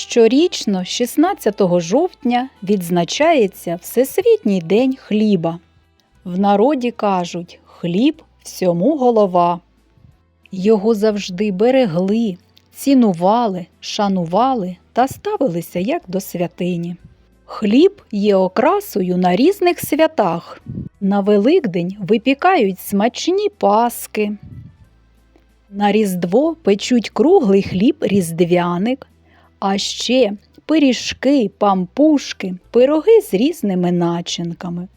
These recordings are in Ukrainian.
Щорічно, 16 жовтня, відзначається Всесвітній день хліба. В народі кажуть хліб всьому голова. Його завжди берегли, цінували, шанували та ставилися як до святині. Хліб є окрасою на різних святах. На Великдень випікають смачні паски. На Різдво печуть круглий хліб різдвяник, а ще пиріжки, пампушки, пироги з різними начинками.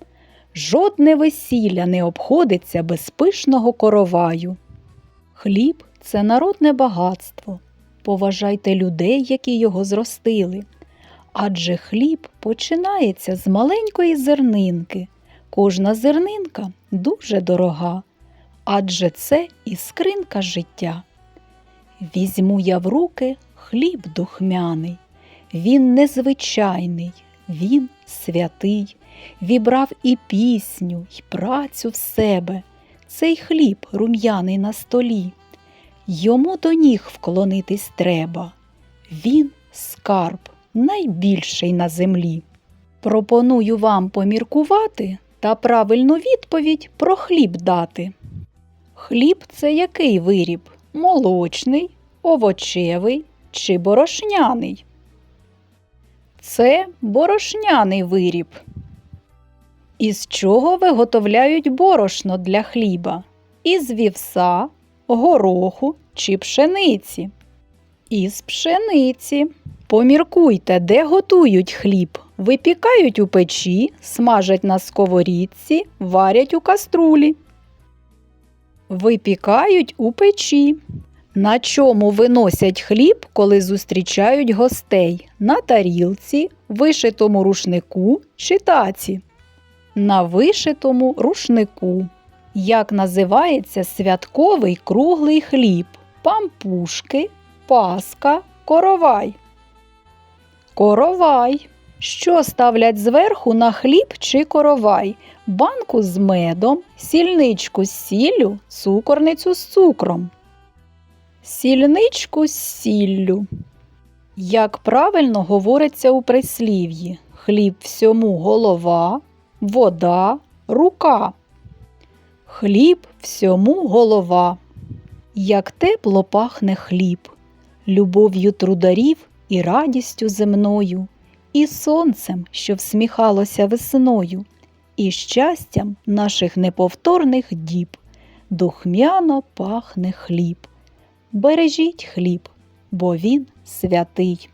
Жодне весілля не обходиться без пишного короваю. Хліб це народне багатство. Поважайте людей, які його зростили. Адже хліб починається з маленької зернинки. Кожна зернинка дуже дорога, адже це іскринка життя. Візьму я в руки хліб духмяний. Він незвичайний, він святий, вібрав і пісню, й працю в себе. Цей хліб рум'яний на столі. Йому до ніг вклонитись треба. Він скарб найбільший на землі. Пропоную вам поміркувати та правильну відповідь про хліб дати. Хліб це який виріб? Молочний, овочевий чи борошняний? Це борошняний виріб. Із чого виготовляють борошно для хліба? Із вівса, гороху чи пшениці? Із пшениці. Поміркуйте, де готують хліб. Випікають у печі, смажать на сковорідці, варять у каструлі. Випікають у печі. На чому виносять хліб, коли зустрічають гостей? На тарілці, вишитому рушнику чи таці? На вишитому рушнику. Як називається святковий круглий хліб? Пампушки, паска, коровай. Коровай. Що ставлять зверху на хліб чи коровай? Банку з медом, сільничку з сіллю, цукорницю з цукром. Сільничку з сіллю. Як правильно говориться у прислів'ї, хліб всьому голова, вода, рука. Хліб всьому голова. Як тепло пахне хліб, любов'ю трударів і радістю земною, і сонцем, що всміхалося весною, і щастям наших неповторних діб. Духмяно пахне хліб. Бережіть хліб, бо він святий.